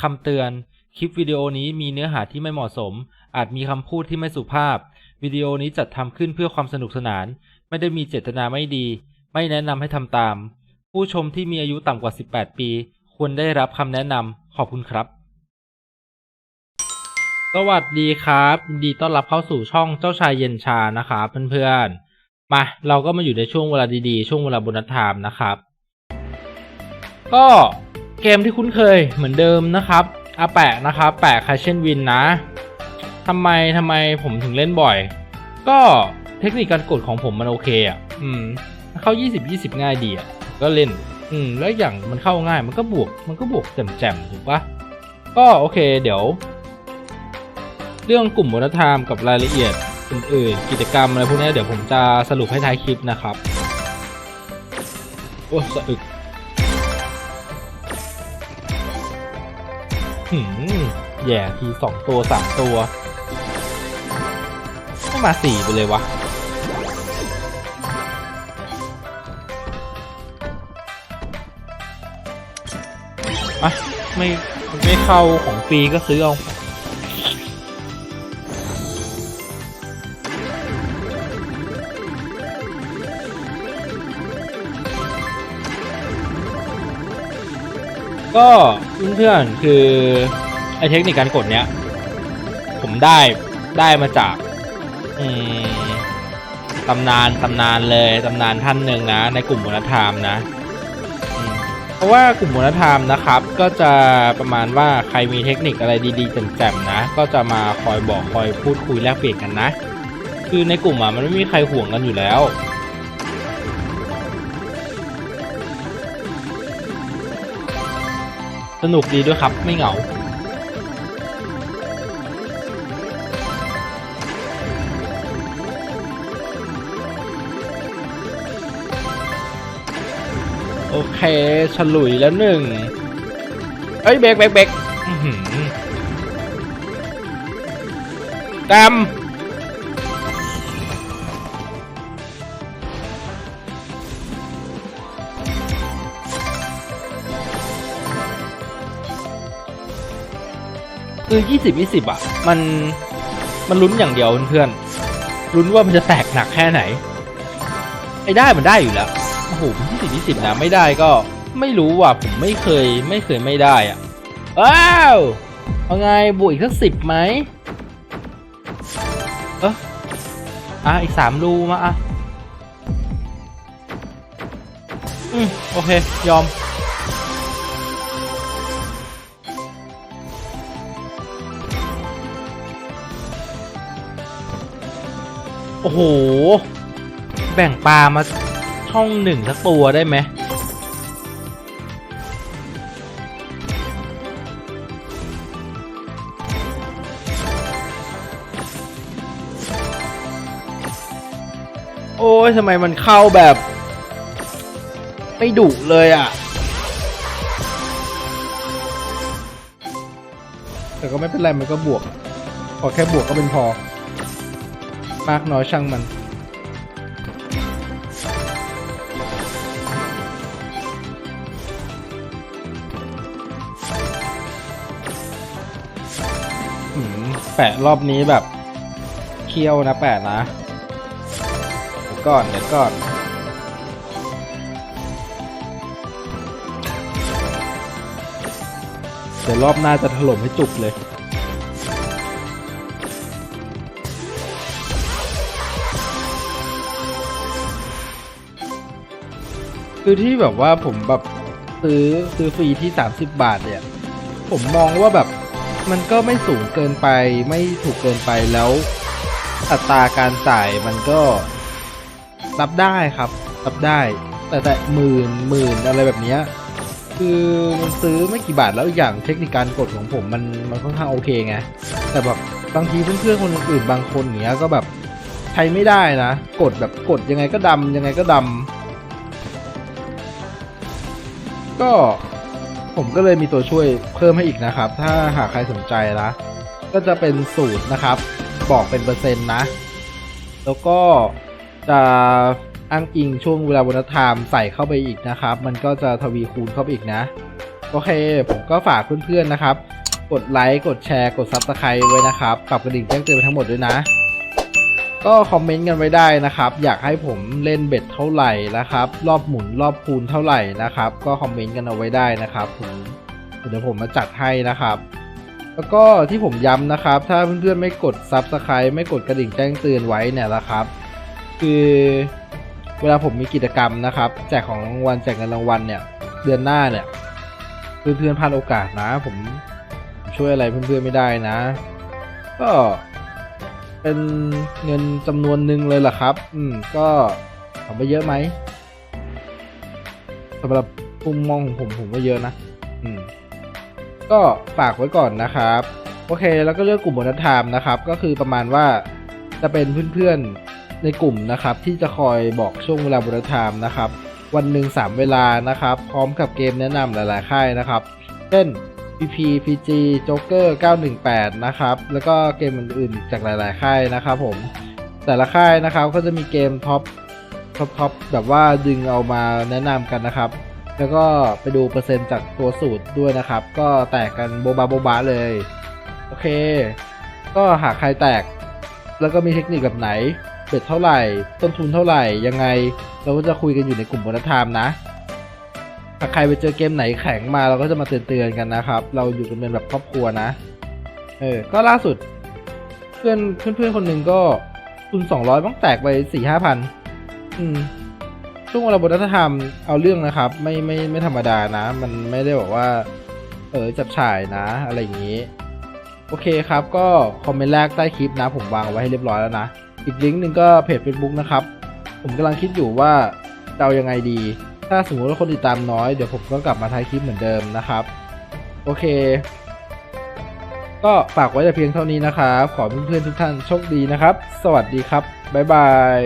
คำเตือน คลิปวิดีโอนี้มีเนื้อหาที่ไม่เหมาะสม อาจมีคำพูดที่ไม่สุภาพ วิดีโอนี้จัดทำขึ้นเพื่อความสนุกสนาน ไม่ได้มีเจตนาไม่ดี ไม่แนะนำให้ทำตาม ผู้ชมที่มีอายุต่ำกว่า 18 ปี ควรได้รับคำแนะนำขอบคุณครับ สวัสดีครับยินดีต้อนรับเข้าสู่ช่องเจ้าชายเย็นชานะครับเพื่อนๆ มาเราก็มาอยู่ในช่วงเวลาดีๆ ช่วงเวลาบนัสไทม์นะครับ ก็ เกมที่คุ้นเคยเหมือนเดิมนะครับอาแปะนะครับแปะคาเชนวินนะทำไมทำไมผมถึงเล่นบ่อย ก็เทคนิคการกดของผมมันโอเคอะ อืม เข้า 20 20 ง่ายดีอะ ก็เล่น อืม แล้วอย่างมันเข้าง่าย มันก็บวก มันก็บวกแจ่มๆ ถูกปะก็โอเค เดี๋ยว เรื่องกลุ่มวัฒนธรรมกับรายละเอียดอื่นๆกิจกรรมอะไรพวกนี้เดี๋ยวผมจะสรุปให้ท้ายคลิปนะครับ โอ้สะอึก แย่ทีสองตัวสามตัวไม่มาสี่ไปเลยวะอะไม่ไม่เข้าของฟรีก็ซื้อเอาก็ เพื่อนๆคือไอเทคนิคการกดเนี้ย ผมได้ได้มาจากตำนานตำนานเลยตำนานท่านหนึ่งนะ ในกลุ่มมนธรรมนะมเพราะว่ากลุ่มมนธรรมนะครับ ก็จะประมาณว่าใครมีเทคนิคอะไรดีๆแจ่มๆนะ ก็จะมาคอยบอกคอยพูดคุยแลกเปลี่ยนกันนะ คือในกลุ่มอะมันไม่มีใครห่วงกันอยู่แล้ว นุกดีด้วยครับไม่เหงาโอเคฉลุยแล้วหนึ่งเฮ้ยเบรกเบรกเบรกอื้อหือดำ คือยี่สิบยี่สิบอะ มันมันลุ้นอย่างเดียวเพื่อนๆลุ้นว่ามันจะแตกหนักแค่ไหนไอ้ได้มันได้อยู่แล้วโอ้โหยี่สิบยี่สิบนะไม่ได้ก็ไม่รู้ว่ะผมไม่เคยไม่เคยไม่ได้อะว้าวเอาไงบวกอีกสักสิบไหมเอออะอีกสามรูมาอะอืมโอเคยอม อ้โห แบ่งปลามาช่องหนึ่งสักตัวได้ไหมโอ้ยทำไมมันเข้าแบบ ไม่ดุเลยอะ แต่ก็ไม่เป็นไร มันก็บวก พอแค่บวกก็เป็นพอ มากน้อยช่างมัน แปะรอบนี้แบบเคี้ยวนะแปะนะเดี๋ยวก่อนเดี๋ยวก่อนเดี๋ยวรอบหน้าจะถล่มให้จุกเลย คือที่แบบว่าผมแบบซื้อซื้อฟรีที่ 30 บาทเนี่ย ผมมองว่าแบบมันก็ไม่สูงเกินไปไม่ถูกเกินไปแล้วอัตราการจ่ายมันก็รับได้ครับ รับได้ แต่แต่หมื่นหมื่นอะไรแบบเนี้ยคือมันซื้อไม่กี่บาทแล้วอีกอย่างเทคนิคการกดของผมมันมันค่อนข้างโอเคไงแต่แบบบางทีเพื่อนๆคนอื่นบางคนเนี้ยก็แบบใช้ไม่ได้นะ กดแบบกดยังไงก็ดำยังไงก็ดำ ก็ผมก็เลยมีตัวช่วยเพิ่มให้อีกนะครับ ถ้าหากใครสนใจนะก็จะเป็นสูตรนะครับ บอกเป็นเปอร์เซ็นต์นะ แล้วก็จะอ้างอิงช่วงเวลาวันไทม์ใส่เข้าไปอีกนะครับ มันก็จะทวีคูณเข้าไปอีกนะ โอเค ผมก็ฝากเพื่อนๆนะครับ กดไลค์ กดแชร์ กดซับสไครต์ไว้นะครับ ปรับกระดิ่งแจ้งเตือนไปทั้งหมดด้วยนะ ก็คอมเมนต์กันไว้ได้นะครับ อยากให้ผมเล่นเบ็ดเท่าไหร่นะครับ รอบหมุนรอบคูณเท่าไหร่นะครับ ก็คอมเมนต์กันเอาไว้ได้นะครับผมเดี๋ยวผมมาจัดให้นะครับ แล้วก็ที่ผมย้ำนะครับ ถ้าเพื่อนๆไม่กดซับสไครต์ไม่กดกระดิ่งแจ้งเตือนไว้เนี่ยนะครับ คือเวลาผมมีกิจกรรมนะครับ แจกของรางวัลแจกเงินรางวัลเนี่ย เดือนหน้าเนี่ยเพื่อนๆพลาดโอกาสนะ ผมช่วยอะไรเพื่อนๆไม่ได้นะ ก็ เป็นเงินจำนวนหนึ่งเลยล่ะครับ อืม ก็ถามว่าเยอะไหมสำหรับมุมมองของผมผมว่าเยอะนะ อืม ก็ฝากไว้ก่อนนะครับ โอเค แล้วก็เรื่องกลุ่มบนธรรมนะครับ ก็คือประมาณว่าจะเป็นเพื่อนๆในกลุ่มนะครับ ที่จะคอยบอกช่วงเวลาบนธรรมนะครับ วันหนึ่งสามเวลานะครับ พร้อมกับเกมแนะนำหลายๆค่ายนะครับ เช่น PP PG Joker 918 นะครับ แล้วก็เกมอื่นๆ จากหลาย ๆ ค่ายนะครับผม แต่ละค่ายนะครับก็จะมีเกมท็อป ท็อปท็อปแบบว่าดึงเอามาแนะนำกันนะครับ แล้วก็ไปดูเปอร์เซ็นต์จากตัวสูตรด้วยนะครับ ก็แตกกันโบบาโบบาเลย โอเค ก็หากใครแตก แล้วก็มีเทคนิคแบบไหนเบ็ดเท่าไหร่ ต้นทุนเท่าไหร่ ยังไง เราก็จะคุยกันอยู่ในกลุ่มบนธรรมนะ ถ้าใครไปเจอเกมไหนแข็งมาเราก็จะมาเตือนๆกันนะครับ เราอยู่กันเป็นแบบครอบครัวนะ เออ ก็ล่าสุด เพื่อนเพื่อนเพื่อนคนหนึ่งก็ทุนสองร้อยต้องแตกไปสี่ห้าพันอืมช่วงเวลาบนรัฐธรรมเอาเรื่องนะครับ ไม่ไม่ไม่ธรรมดานะ มันไม่ได้บอกว่า เออจับฉ่ายนะ อะไรอย่างนี้ โอเคครับ ก็คอมเมนต์แรกใต้คลิปนะ ผมวางไว้ให้เรียบร้อยแล้วนะ อีกลิงก์หนึ่งก็เพจ Facebook นะครับ ผมกำลังคิดอยู่ว่าเอายังไงดี ถ้าสมมติว่าคนติดตามน้อยเดี๋ยวผมก็กลับมาท้ายคลิปเหมือนเดิมนะครับ โอเค ก็ฝากไว้แต่เพียงเท่านี้นะครับ ขอเพื่อนๆทุกท่านโชคดีนะครับ สวัสดีครับ บ๊ายบาย